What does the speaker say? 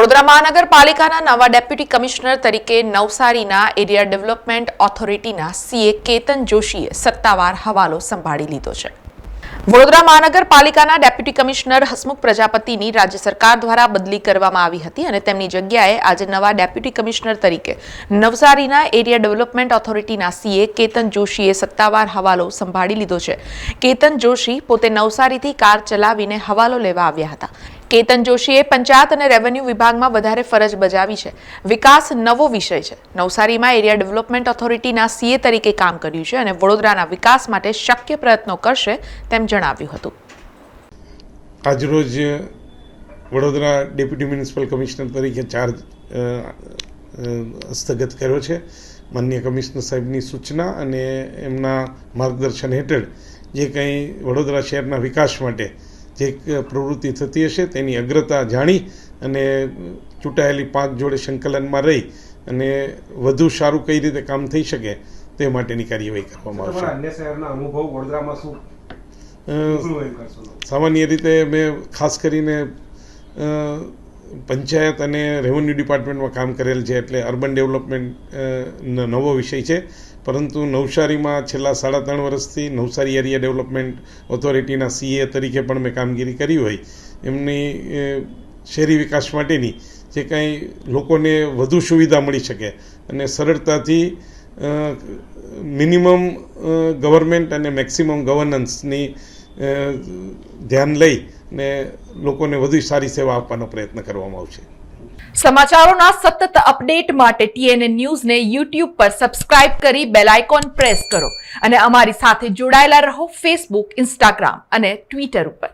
વડોદરા મહાનગરપાલિકાના નવા deputy commissioner તરીકે નવસારીના એરિયા ડેવલપમેન્ટ ઓથોરિટીના સીએ કેતન જોશીએ સત્તાવાર હવાલો સંભાળી લીધો છે. વડોદરા મહાનગરપાલિકાના ડેપ્યુટી કમિશનર હસમુખ પ્રજાપતિની રાજ્ય સરકાર દ્વારા બદલી કરવામાં આવી હતી અને તેમની જગ્યાએ આજે નવા ડેપ્યુટી કમિશનર તરીકે નવસારીના એરિયા ડેવલપમેન્ટ ઓથોરિટીના સીએ કેતન જોશીએ સત્તાવાર હવાલો સંભાળી લીધો છે. કેતન જોશી પોતે નવસારીથી કાર ચલાવીને હવાલો લેવા આવ્યા હતા. કેતન જોશીએ પંચાયત અને રેવન્યુ વિભાગમાં વધારે ફરજ બજાવી છે. વિકાસ નવો વિષય છે. નવસારીમાં એરિયા ડેવલપમેન્ટ ઓથોરિટીના સીએ તરીકે કામ કર્યું છે અને વડોદરાના વિકાસ માટે શક્ય પ્રયત્નો કરશે તેમ જણાવ્યું હતું. આજરોજ વડોદરા ડેપ્યુટી મ્યુનિસિપલ કમિશનર તરીકે ચાર્જ હસ્તગત કર્યો છે. માન્ય કમિશનર સાહેબની સૂચના અને એમના માર્ગદર્શન હેઠળ જે કંઈ વડોદરા શહેરના વિકાસ માટે જે પ્રવૃત્તિ થતી હશે તેની અગ્રતા જાણી અને ચૂંટાયેલી પાંચ જોડે સંકલનમાં રહી અને વધુ સારું કઈ રીતે કામ થઈ શકે તે માટેની કાર્યવાહી કરવામાં આવશે. અન્ય શહેરના અનુભવ વડોદરામાં શું? અ, implement કરશો? સામાન્ય રીતે મેં ખાસ કરીને પંચાયત અને રેવન્યુ ડિપાર્ટમેન્ટમાં કામ કરેલ છે એટલે અર્બન ડેવલપમેન્ટ નવો વિષય છે. પરંતુ નવસારીમાં છેલ્લા સાડા ત્રણ વર્ષથી નવસારી એરિયા ડેવલપમેન્ટ ઓથોરિટીના સીએ તરીકે પણ મેં કામગીરી કરી હોય. એમની શહેરી વિકાસ માટેની જે કાંઈ લોકોને વધુ સુવિધા મળી શકે અને સરળતાથી મિનિમમ ગવર્મેન્ટ અને મેક્સિમમ ગવર્નન્સની ધ્યાન લઈ ને લોકોને વધુ સારી સેવા આપવાનો પ્રયત્ન કરવામાં આવશે. સમાચારોના સતત અપડેટ માટે ટીએનએ ન્યૂઝને યુટ્યુબ પર સબસ્ક્રાઇબ કરી બેલ આઇકોન પ્રેસ કરો અને અમારી સાથે જોડાયેલા રહો ફેસબુક, ઇન્સ્ટાગ્રામ અને ટ્વિટર ઉપર.